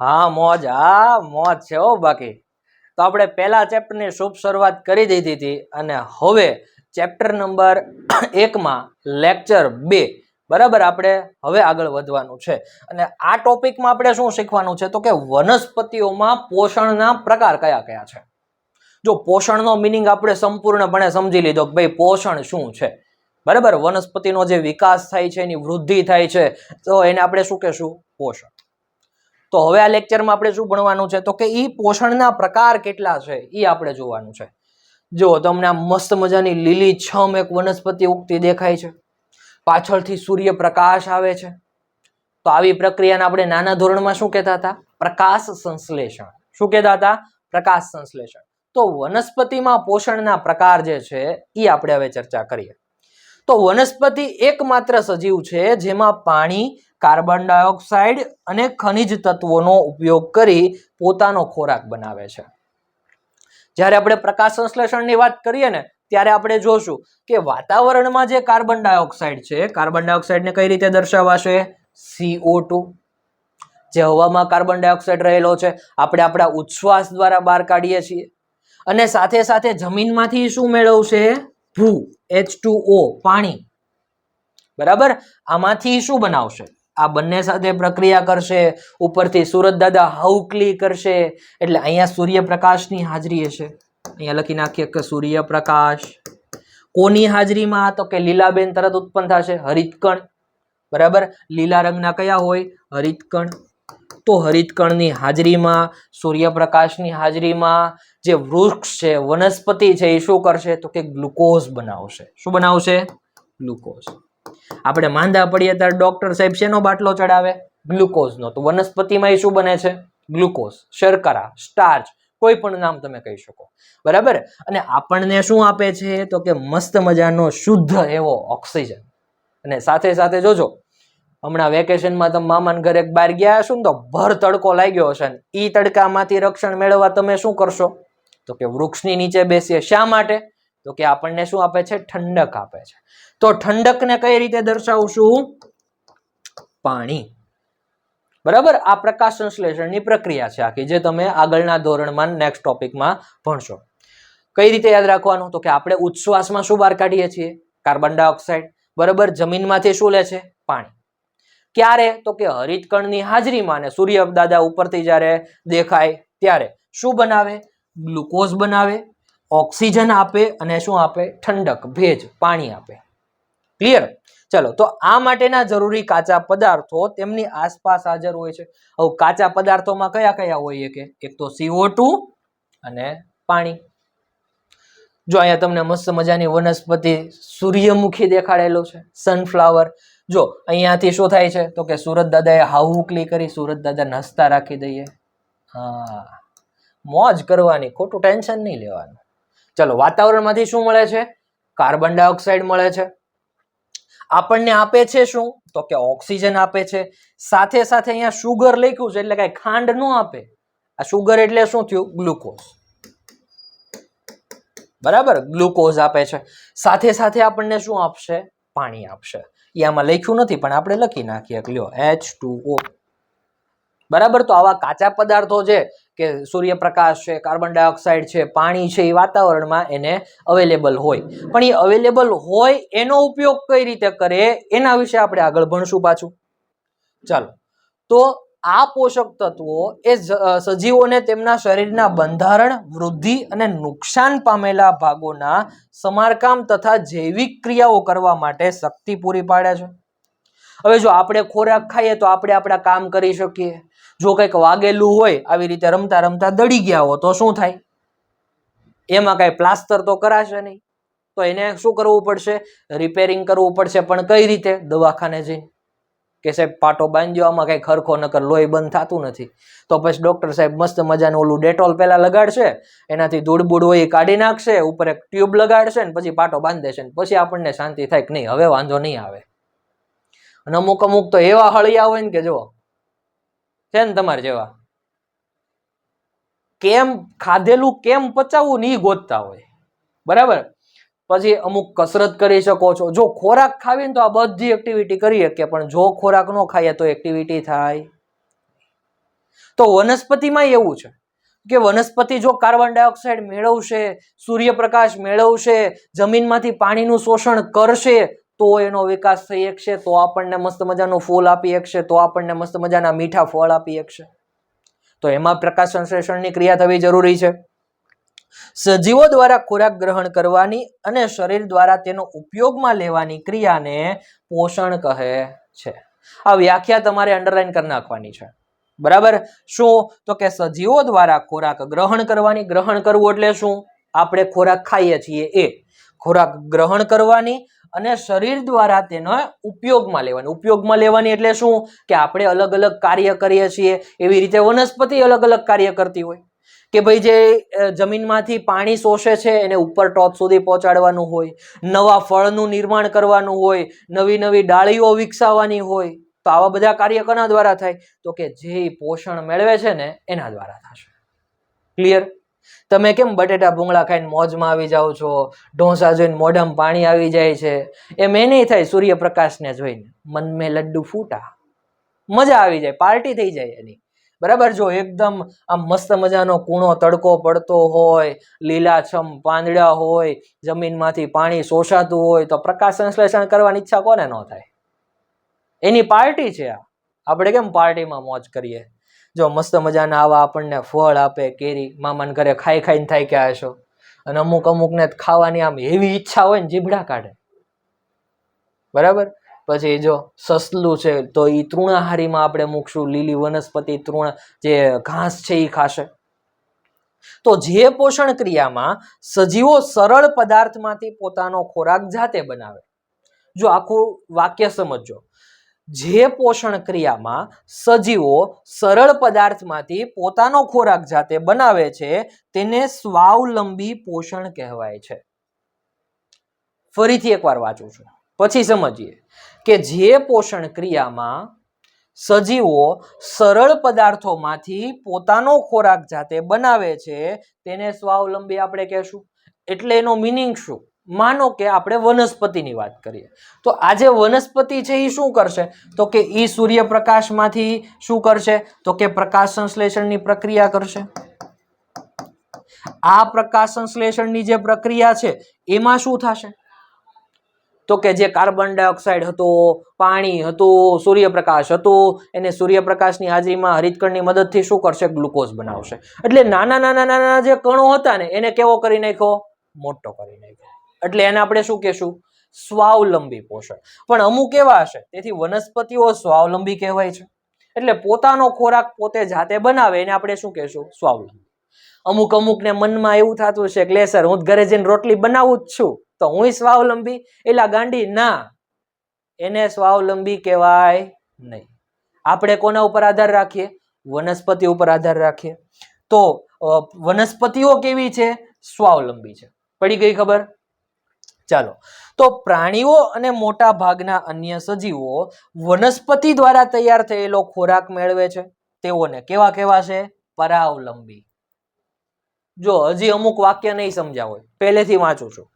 હા, મોજ હા, મોજ છે હો બાકી. તો આપણે પહેલા ચેપ્ટરની શુભ શરૂઆત કરી દીધી હતી અને હવે ચેપ્ટર નંબર એકમાં લેક્ચર બે. બરાબર આપણે હવે આગળ વધવાનું છે. અને આ ટોપિકમાં આપણે શું શીખવાનું છે? તો કે વનસ્પતિઓમાં પોષણના પ્રકાર કયા કયા છે? જો પોષણનો મિનિંગ આપણે સંપૂર્ણપણે સમજી લીધો કે ભાઈ પોષણ શું છે? બરાબર? વનસ્પતિનો જે વિકાસ થાય છે, એની વૃદ્ધિ થાય છે, તો એને આપણે શું કહેશું? પોષણ. તો હવે આ લેક્ચરમાં આપણે શું ભણવાનું છે? તો કે એ પોષણના પ્રકાર કેટલા છે? એ આપણે જોવાનું છે. જો તમને આ મસ્ત મજાની લીલી છમ એક વનસ્પતિ ઉગતી દેખાય છે. પાછળથી સૂર્યપ્રકાશ આવે છે. તો આવી પ્રક્રિયાને આપણે નાના ધોરણમાં શું કહેતા હતા? પ્રકાશ સંશ્લેષણ. શું કહેતા હતા? પ્રકાશ સંશ્લેષણ. તો વનસ્પતિમાં પોષણના પ્રકાર જે છે એ આપણે હવે ચર્ચા કરીએ. તો વનસ્પતિ એકમાત્ર સજીવ છે જેમાં પાણી, કાર્બન ડાયોક્સાઇડ અને ખનિજ તત્વોનો ઉપયોગ કરી પોતાનો ખોરાક બનાવે છે. જ્યારે આપણે પ્રકાશ સંશ્લેષણની વાત કરીએ ને, ત્યારે આપણે જોશું કે વાતાવરણમાં જે કાર્બન ડાયોક્સાઇડ છે, કાર્બન ડાયોક્સાઇડને કઈ રીતે દર્શાવાશે? સીઓ ટુ જે હવામાં કાર્બન ડાયોક્સાઇડ રહેલો છે, આપણે આપણા ઉચ્છ્વાસ દ્વારા બહાર કાઢીએ છીએ. અને સાથે સાથે જમીનમાંથી શું મેળવશે? ભૂ, એચ ટુ ઓ, પાણી. બરાબર? આમાંથી શું બનાવશે? આ બંને સાથે પ્રક્રિયા કરશે, ઉપરથી સુરત દાદા હવકલી કરશે, એટલે અહીંયા સૂર્યપ્રકાશની હાજરી હશે. અહીંયા લખી નાખીએ કે સૂર્યપ્રકાશ. કોની હાજરીમાં? તો કે લીલાબેન તરત ઉત્પન્ન થશે, હરિતકણ. બરાબર? લીલા રંગના કયા હોય? હરિતકણ. તો હરિતકણની હાજરીમાં, સૂર્યપ્રકાશની હાજરીમાં જે વૃક્ષ છે, વનસ્પતિ છે, એ શું કરશે? તો કે ગ્લુકોઝ બનાવશે. શું બનાવશે? ગ્લુકોઝ. આપણે માંદા પડીએ ત્યારે ડોક્ટર સાહેબ શેનો બાટલો ચડાવે? ગ્લુકોઝનો. તો વનસ્પતિમાં એ શું બને છે? ગ્લુકોઝ. શર્કરા, સ્ટાર્ચ, કોઈ પણ નામ તમે કહી શકો. બરાબર? અને આપણને શું આપે છે? તો કે મસ્ત મજાનો શુદ્ધ એવો ઓક્સિજન. અને સાથે સાથે જોજો હમણાં વેકેશનમાં તમે મામાન ઘરે બહાર ગયા હશો ને તો ભર તડકો લાગ્યો હશે ને. એ તડકામાંથી રક્ષણ મેળવવા તમે શું કરશો? તો કે વૃક્ષની નીચે બેસીએ. શા માટે? તો કે આપણને શું આપે છે? ઠંડક આપે છે. તો ઠંડકને કઈ રીતે દર્શાવશું? પાણી. બરાબર? આ પ્રકાશ સંશ્લેષણની પ્રક્રિયા છે આખી, જે તમે આગળના ધોરણમાં નેક્સ્ટ ટોપિકમાં ભણશો. કઈ રીતે યાદ રાખવાનું? તો કે આપણે ઉચ્છ્વાસમાં શું બહાર કાઢીએ છીએ? Carbon dioxide. બરાબર? જમીનમાંથી શું લે છે? પાણી. ક્યારે? તો કે હરિતકણની હાજરીમાં અને સૂર્ય દાદા ઉપરથી જ્યારે દેખાય ત્યારે શું બનાવે? ગ્લુકોઝ બનાવે, ઓક્સિજન આપે અને શું આપે? ઠંડક, ભેજ, પાણી આપે. ક્લિયર? ચલો, તો આ માટેના જરૂરી કાચા પદાર્થો તેમની આસપાસ હાજર હોય છે. હવે કાચા પદાર્થોમાં કયા કયા હોય કે એક તો સીઓ અને પાણી. જો અહીંયા તમને મસ્ત મજાની વનસ્પતિ સૂર્યમુખી દેખાડેલું છે સનફ્લાવર જો, અહીંયાથી શું થાય છે? તો કે સુરત દાદાએ હાઉકલી કરી, સુરત દાદા હસતા રાખી દઈએ. હા. મોજ કરવાની, ખોટું ટેન્શન નહીં લેવાનું. ચલો, વાતાવરણમાંથી શું મળે છે? કાર્બન ડાયોક્સાઇડ મળે છે. આપણને આપે છે શું? તો કે ઓક્સિજન આપે છે. સાથે સાથે અહીંયા શુગર લખ્યું છે, એટલે કાંઈ ખાંડ ન આપે. આ શુગર એટલે શું થયું? ગ્લુકોઝ. બરાબર? ગ્લુકોઝ આપે છે. સાથે સાથે આપણને શું આપશે? પાણી આપશે. એ આમાં લખ્યું નથી, પણ આપણે લખી નાખીએ લ્યો એચ ટુ ઓ બરાબર? તો આવા કાચા પદાર્થો છે કે સૂર્યપ્રકાશ છે, કાર્બન ડાયોક્સાઇડ છે, પાણી છે, એ વાતાવરણમાં એને અવેલેબલ હોય. પણ એ અવેલેબલ હોય એનો ઉપયોગ કઈ રીતે કરે, એના વિશે આપણે આગળ ભણશું પાછું. ચાલો. તો આ પોષક તત્વો એ સજીવોને તેમના શરીરના બંધારણ, વૃદ્ધિ અને નુકસાન પામેલા ભાગોના સમારકામ તથા જૈવિક ક્રિયાઓ કરવા માટે શક્તિ પૂરી પાડે છે. હવે જો આપણે ખોરાક ખાઈએ તો આપણે આપણા કામ કરી શકીએ. જો કંઈક વાગેલું હોય, આવી રીતે રમતા રમતા દડી ગયા હો તો શું થાય? એમાં કાંઈ પ્લાસ્ટર તો કરાશે નહીં. તો એને શું કરવું પડશે? રિપેરિંગ કરવું પડશે. પણ કઈ રીતે? દવાખાને જઈને. કે સાહેબ, પાટો બાંધ્યો, આમાં કંઈ ખરખો નકર લોહી બંધ થતું નથી. તો પછી ડૉક્ટર સાહેબ મસ્ત મજાનું ઓલું ડેટોલ પહેલાં લગાડશે, એનાથી ધૂળબૂળ હોય એ કાઢી નાખશે, ઉપર એક ટ્યુબ લગાડશે ને પછી પાટો બાંધી દેશે ને પછી આપણને શાંતિ થાય કે નહીં, હવે વાંધો નહીં આવે. અને અમુક અમુક તો એવા હળિયા હોય ને કે જુઓ, છે ને તમારે જેવા. કેમ ખાધેલું કેમ પચાવવું ને ઈ ગોતતા હોય. બરાબર? પછી અમુક કસરત કરી શકો છો. જો ખોરાક ખાવીને તો આ બધી એક્ટિવિટી કરી શકીએ, પણ જો ખોરાક ન ખાઈએ તો એક્ટિવિટી થાય. તો વનસ્પતિમાં એવું છે કે વનસ્પતિ જો કાર્બન ડાયોક્સાઇડ મેળવશે, સૂર્યપ્રકાશ મેળવશે, જમીનમાંથી પાણીનું શોષણ કરશે, તો એનો વિકાસ થઈ શકશે, તો આપણને મસ્ત મજાનું ફૂલ આપી શકશે, તો આપણને મસ્ત મજાના મીઠા ફળ આપી શકશે. તો એમાં પ્રકાશ સંશ્લેષણની ક્રિયા થવી જરૂરી છે. સજીવો દ્વારા ખોરાક ગ્રહણ કરવાની અને શરીર દ્વારા તેનો ઉપયોગમાં લેવાની ક્રિયાને પોષણ કહે છે. આ વ્યાખ્યા તમારે અંડરલાઈન કરી નાખવાની છે. બરાબર? શું? તો કે સજીવો દ્વારા ખોરાક ગ્રહણ કરવાની, ગ્રહણ કરવું એટલે શું? આપણે ખોરાક ખાઈએ છીએ, એ. ખોરાક ગ્રહણ કરવાની અને શરીર દ્વારા તેનો ઉપયોગમાં લેવાની. ઉપયોગમાં લેવાની એટલે શું? કે આપણે અલગ અલગ કાર્ય કરીએ છીએ. એવી રીતે વનસ્પતિ અલગ અલગ કાર્ય કરતી હોય. કે ભાઈ જે જમીનમાંથી પાણી શોષે છે, એને ઉપર ટોચ સુધી પહોંચાડવાનું હોય, નવા ફળનું નિર્માણ કરવાનું હોય, નવી નવી ડાળીઓ વિકસાવવાની હોય, તો આવા બધા કાર્ય કોના દ્વારા થાય? તો કે જે પોષણ મેળવે છે ને, એના દ્વારા થશે. ક્લિયર તમે કેમ બટેટા ભૂંગળા ખાઈને મોજમાં આવી જાઓ છો? ઢોસા જોઈને મોઢામાં પાણી આવી જાય છે? એમ એ નહીં થાય, સૂર્યપ્રકાશને જોઈને મન મેં લડ્ડુ ફૂટા. મજા આવી જાય, પાર્ટી થઈ જાય એની. બરાબર? જો એકદમ આમ મસ્ત મજાનો કૂણો તડકો પડતો હોય, લીલાછમ પાંદડા હોય, જમીનમાંથી પાણી શોષાતું હોય, તો પ્રકાશ સંશ્લેષણ કરવાની ઈચ્છા કોને ન થાય? એની પાર્ટી છે આ. આપણે કેમ પાર્ટીમાં મોજ કરીએ? જો મસ્ત મજાના આવા આપણને ફળ આપે, કેરી, મામાને ઘરે ખાઈ ખાઈને થાય કે હશો અને અમુક અમુકને ખાવાની આમ એવી ઈચ્છા હોય ને, જીભડા કાઢે. બરાબર? પછી જો સસલું છે, તો એ તૃણાહારીમાં આપણે મૂકશું. લીલી વનસ્પતિ તૃણ જે ઘાસ છે એ ખાશે. તો જે પોષણ ક્રિયામાં સજીવો સરળ પદાર્થમાંથી પોતાનો ખોરાક જાતે બનાવે. જો આખું વાક્ય સમજજો. જે પોષણ ક્રિયામાં સજીવો સરળ પદાર્થમાંથી પોતાનો ખોરાક જાતે બનાવે છે, તેને સ્વાવલંબી પોષણ કહેવાય છે. ફરીથી એકવાર વાંચું છું. પછી સમજીએ કે જે પોષણ ક્રિયામાં સજીવો સરળ પદાર્થોમાંથી પોતાનો ખોરાક જાતે બનાવે છે, તેને સ્વાવલંબી આપણે કહેશું. એટલે એનો મિનિંગ શું? માનો કે આપણે વનસ્પતિની વાત કરીએ. તો આ જે વનસ્પતિ છે એ શું કરશે? તો કે એ સૂર્યપ્રકાશમાંથી શું કરશે? તો કે પ્રકાશ સંશ્લેષણની પ્રક્રિયા કરશે. આ પ્રકાશ સંશ્લેષણની જે પ્રક્રિયા છે, એમાં શું થશે? તો કે જે કાર્બન ડાયોક્સાઇડ હતો, પાણી હતું, સૂર્યપ્રકાશ હતું, એને સૂર્યપ્રકાશની હાજરીમાં હરિતકણની મદદથી શું કરશે? ગ્લુકોઝ બનાવશે. એટલે નાના નાના નાના જે કણો હતા ને, એને કેવો કરી નાખ્યો? મોટો કરી નાખ્યો. એટલે એને આપણે શું કહેશું? સ્વાવલંબી પોષણ. પણ અમુક એવા હશે, તેથી વનસ્પતિઓ સ્વાવલંબી કહેવાય છે. એટલે પોતાનો ખોરાક પોતે જાતે બનાવે, એને આપણે શું કહેશું? સ્વાવલંબી. અમુક અમુકને મનમાં એવું થતું છે કે, લે સર, હું ઘરે જઈને રોટલી બનાવું જ છું. તો હું સ્વાવલંબી એટલે ગાંડી, ના. એને સ્વાવલંબી કહેવાય નહીં. આપણે કોના ઉપર આધાર રાખીએ? વનસ્પતિ ઉપર આધાર રાખીએ. તો વનસ્પતિઓ કેવી છે? સ્વાવલંબી છે. પડી ગઈ ખબર? ચાલો. તો પ્રાણીઓ અને મોટા ભાગના અન્ય સજીવો વનસ્પતિ દ્વારા તૈયાર થયેલો ખોરાક મેળવે છે. તેઓને કેવા કેવા છે? પરાવલંબી. જો હજી અમુક વાક્ય નહીં સમજ્યા હોય, પહેલેથી વાંચું છું.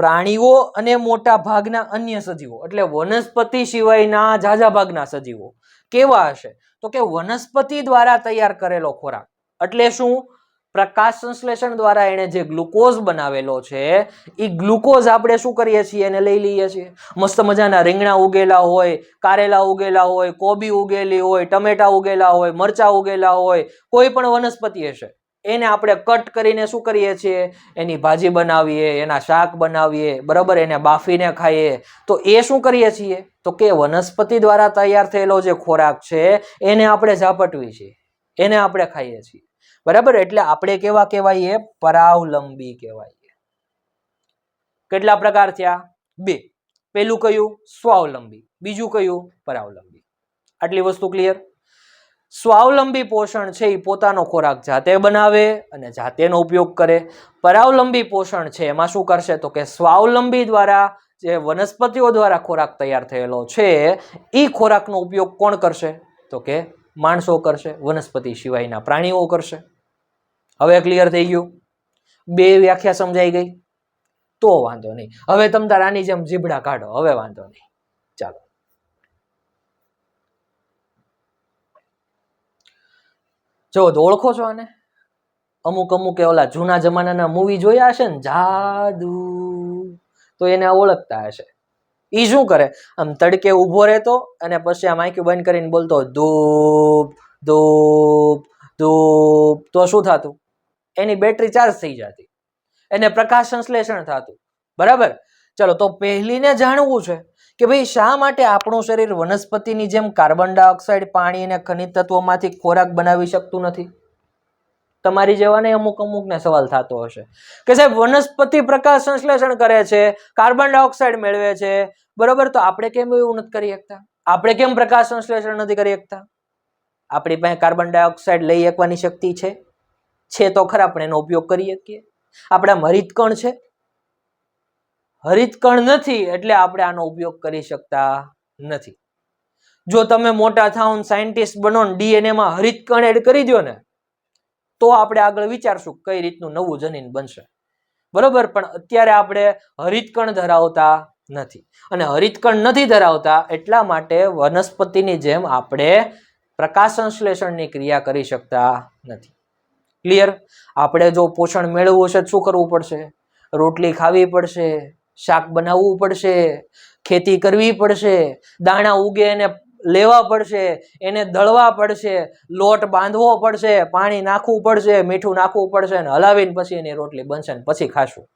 પ્રાણીઓ અને મોટા ભાગના અન્ય સજીવો. એટલે વનસ્પતિ સિવાયના ઝાઝા ભાગના સજીવો. કેવા હશે? તો કે વનસ્પતિ દ્વારા તૈયાર કરેલો ખોરાક. એટલે શું? પ્રકાશ સંશ્લેષણ દ્વારા એણે જે ગ્લુકોઝ બનાવેલો છે એ ગ્લુકોઝ આપણે શું કરીએ છીએ? એને લઈ લઈએ છીએ. મસ્ત મજાના રીંગણા ઉગેલા હોય, કારેલા ઉગેલા હોય, કોબી ઉગેલી હોય, ટમેટા ઉગેલા હોય, મરચા ઉગેલા હોય, કોઈ પણ વનસ્પતિ હશે. એને આપણે કટ કરીને શું કરીએ છીએ? એની ભાજી બનાવીએ, એના શાક બનાવીએ, બરાબર? એને બાફીને ખાઈએ. તો એ શું કરીએ છીએ? તો કે વનસ્પતિ દ્વારા તૈયાર થયેલો જે ખોરાક છે, એને આપણે ઝાપટવી છીએ એને આપણે ખાઈએ છીએ. બરાબર? એટલે આપણે કેવા કહેવાઈએ? પરાવલંબી કહેવાઈએ. કેટલા પ્રકાર થયા? બે. પેલું કયું? સ્વાવલંબી. બીજું કયું? પરાવલંબી. આટલી વસ્તુ ક્લિયર સ્વાવલંબી પોષણ છે એ પોતાનો ખોરાક જાતે બનાવે અને જાતેનો ઉપયોગ કરે. પરાવલંબી પોષણ છે એમાં શું કરશે? તો કે સ્વાવલંબી દ્વારા જે વનસ્પતિઓ દ્વારા ખોરાક તૈયાર થયેલો છે એ ખોરાકનો ઉપયોગ કોણ કરશે? તો કે માણસો કરશે, વનસ્પતિ સિવાયના પ્રાણીઓ કરશે. હવે ક્લિયર થઈ ગયું? બે વ્યાખ્યા સમજાઈ ગઈ? તો વાંધો નહીં. હવે તમ તારાની જેમ જીબડા કાઢો. હવે વાંધો નહીં. ચાલો. જો ઓળખો છો આને? અમુક અમુક એ ઓલા જૂના જમાનાના મૂવી જોયા હશે ને, જાદુ. તો એને ઓળખતા હશે. ઈ શું કરે? આમ તડકે ઊભો રહેતો અને પછી આમ આંખ્યું બંધ કરીને બોલતો, ધૂપ ધૂપ ધૂપ. તો શું થતું? એની બેટરી ચાર્જ થઈ જતી. એને પ્રકાશ સંશ્લેષણ થતું. બરાબર? ચલો, તો પહેલીને જાણવું છે કે ભાઈ, શા માટે આપણું શરીર વનસ્પતિની જેમ કાર્બન ડાયોક્સાઇડ, પાણી અને ખનિજ તત્વોમાંથી ખોરાક બનાવી શકતું નથી? તમારી જેવાને અમુક અમુકને સવાલ થતો હશે કે સાહેબ, વનસ્પતિ પ્રકાશ સંશ્લેષણ કરે છે, કાર્બન ડાયોક્સાઇડ મેળવે છે, બરોબર? તો આપણે કેમ એવું નથી કરી શકતા? આપણે કેમ પ્રકાશ સંશ્લેષણ નથી કરી શકતા? આપણી પાસે કાર્બન ડાયોક્સાઇડ લઈ શકવાની શક્તિ છે? છે તો ખરા આપણે એનો ઉપયોગ કરી શકીએ? આપણા હરિતકણ છે? હરિતકણ નથી એટલે આપણે આનો ઉપયોગ કરી શકતા નથી. જો તમે મોટા થાવ સાયન્ટિસ્ટ બનો ને DNA માં હરિતકણ એડ કરી દો ને, તો આપણે આગળ વિચારશું કઈ રીતનું નવું જનીન બનશે. બરોબર? પણ અત્યારે આપણે હરિતકણ ધરાવતા નથી. અને હરિતકણ નથી ધરાવતા એટલા માટે વનસ્પતિની જેમ આપણે પ્રકાશ સંશ્લેષણની ક્રિયા કરી શકતા નથી. ક્લિયર આપણે જો પોષણ મેળવવું છે શું કરવું પડશે? રોટલી ખાવી પડશે શાક બનાવવું પડશે, ખેતી કરવી પડશે, દાણા ઉગે એને લેવા પડશે, એને દળવા પડશે, લોટ બાંધવો પડશે, પાણી નાખવું પડશે, મીઠું નાખવું પડશે અને હલાવીને પછી એની રોટલી બનશે ને પછી ખાશું.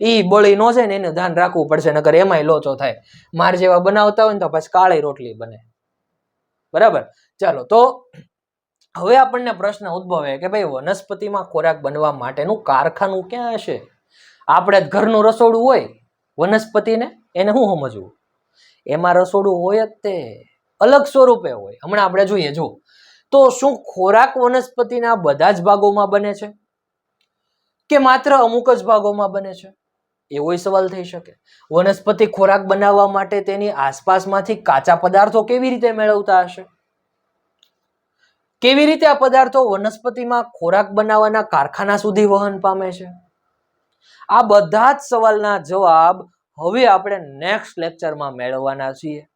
એ બળી નો છે ને એનું ધ્યાન રાખવું પડશે, નકર એમાંય લોચો થાય. માર જેવા બનાવતા હોય ને તો પછી કાળી રોટલી બને. બરાબર? ચાલો, તો હવે આપણને પ્રશ્ન ઉદ્ભવે કે ભાઈ વનસ્પતિમાં ખોરાક બનવા માટેનું કારખાનું ક્યાં હશે? આપણે ઘરનું રસોડું હોય, વનસ્પતિને એને શું સમજવું? એમાં રસોડું હોય જ તે અલગ સ્વરૂપે હોય. હમણાં આપણે જોઈએ જો તો શું ખોરાક વનસ્પતિના બધા જ ભાગોમાં બને છે? કે માત્ર અમુક જ ભાગોમાં બને છે? એવોય સવાલ થઈ શકે. વનસ્પતિ ખોરાક બનાવવા માટે તેની આસપાસમાંથી કાચા પદાર્થો કેવી રીતે મેળવતા હશે? કેવી રીતે આ પદાર્થો વનસ્પતિમાં ખોરાક બનાવવાના કારખાના સુધી વહન પામે છે? આ બધા જ સવાલના જવાબ હવે આપણે નેક્સ્ટ લેક્ચરમાં મેળવવાના છીએ.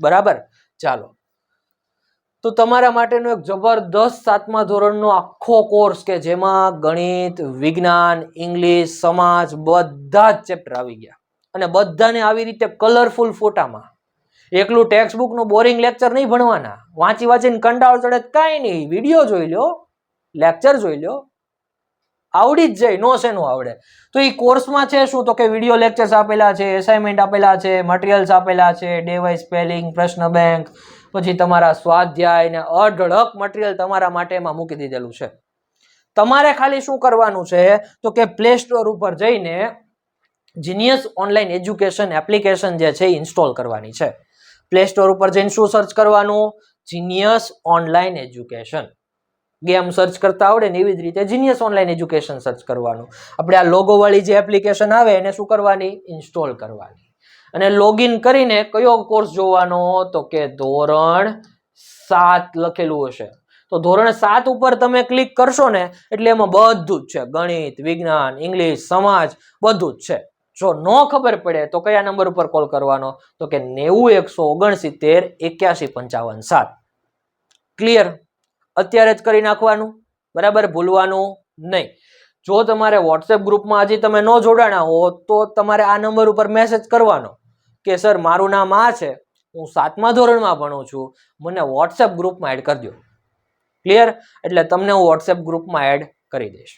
બરાબર? ચાલો. તો તમારા માટેનો એક જબરદસ્ત સાતમા ધોરણનો આખો કોર્સ કે જેમાં ગણિત, વિજ્ઞાન, ઇંગ્લિશ, સમાજ બધા જ ચેપ્ટર આવી ગયા. અને બધાને આવી રીતે કલરફુલ ફોટામાં. એકલું ટેક્સ્ટ બુકનું બોરિંગ લેક્ચર નહીં ભણવાના. વાંચી વાંચીને કંટાળો ચડે કાંઈ નહીં. વીડિયો જોઈ લો લેક્ચર જોઈ લો આવડી જ જાય, નો શેનું આવડે. તો એ કોર્સમાં છે શું? તો કે વીડિયો લેક્ચર્સ આપેલા છે એસાઇનમેન્ટ આપેલા છે મટીરિયલ્સ આપેલા છે ડે વાઇઝ સ્પેલિંગ પ્રશ્ન બેંક પછી તમારા સ્વાધ્યાય ને અઢળક મટીરિયલ તમારા માટે એમાં મૂકી દીધેલું છે. તમારે ખાલી શું કરવાનું છે? તો કે પ્લે સ્ટોર ઉપર જઈને જીનિયસ ઓનલાઈન એજ્યુકેશન એપ્લિકેશન જે છે ઇન્સ્ટોલ કરવાની છે. પ્લે સ્ટોર ઉપર જઈને શું સર્ચ કરવાનું? Genius online education game search કરતા આવડે ને એવી જ રીતે જીનિયસ ઓનલાઈન એજ્યુકેશન સર્ચ કરવાનું. આપણે આ લોગો વાળી જે એપ્લિકેશન આવે એને શું કરવાની? ઇન્સ્ટોલ કરવાની. અને લોગિન કરીને કયો કોર્સ જોવાનો? તો કે ધોરણ સાત લખેલું હશે. તો ધોરણ સાત ઉપર તમે ક્લિક કરશો ને, એટલે એમાં બધું જ છે. ગણિત, વિજ્ઞાન, ઇંગ્લિશ, સમાજ, બધું જ છે. જો ન ખબર પડે, તો કયા નંબર ઉપર કોલ કરવાનો? તો કે નેવું એકસો ઓગણસિત્તેર એક્યાસી પંચાવન સાત. ક્લિયર અત્યારે જ કરી નાખવાનું. બરાબર? ભૂલવાનું નહીં. જો તમારે વોટ્સએપ ગ્રુપમાં હજી તમે ન જોડાણા હો તો તમારે આ નંબર ઉપર મેસેજ કરવાનો કે, સર, મારું નામ આ છે. હું સાતમા ધોરણમાં ભણું છું. મને વોટ્સએપ ગ્રુપમાં એડ કરી દો ક્લિયર એટલે તમને હું વોટ્સએપ ગ્રુપમાં એડ કરી દઈશ.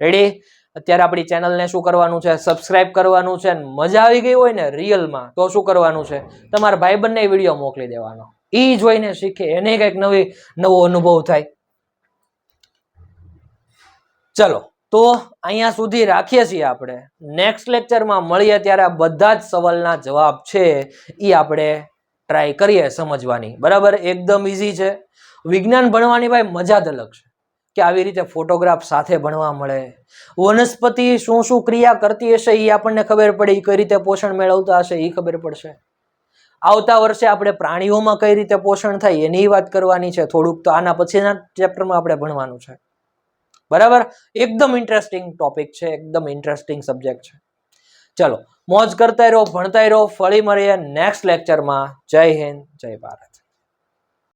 રેડી અત્યારે આપણી ચેનલને શું કરવાનું છે? સબસ્ક્રાઇબ કરવાનું છે. મજા આવી ગઈ હોય ને રિયલમાં તો શું કરવાનું છે? તમારા ભાઈ બંને વીડિયો મોકલી દેવાનો. એ જોઈને શીખે, એને કંઈક નવી, નવો અનુભવ થાય. ચલો, તો અહીંયા સુધી રાખીએ છીએ આપણે. નેક્સ્ટ લેક્ચરમાં મળીએ ત્યારે આ બધા જ સવાલના જવાબ છે એ આપણે ટ્રાય કરીએ સમજવાની. બરાબર? એકદમ ઇઝી છે. વિજ્ઞાન ભણવાની ભાઈ મજા જ અલગ છે કે આવી રીતે ફોટોગ્રાફ સાથે ભણવા મળે. વનસ્પતિ શું શું ક્રિયા કરતી હશે એ આપણને ખબર પડે એ કઈ રીતે પોષણ મેળવતા હશે એ ખબર પડશે. આવતા વર્ષે આપણે પ્રાણીઓમાં કઈ રીતે પોષણ થાય એની વાત કરવાની છે. થોડુંક તો આના પછીના ચેપ્ટરમાં આપણે ભણવાનું છે. બરાબર? એકદમ ઇન્ટરેસ્ટિંગ ટોપિક છે, એકદમ ઇન્ટરેસ્ટિંગ સબ્જેક્ટ છે. ચલો, મોજ કરતા રહો, ભણતા રહો ફળી મળીએ નેક્સ્ટ લેક્ચરમાં જય હિન્દ, જય ભારત.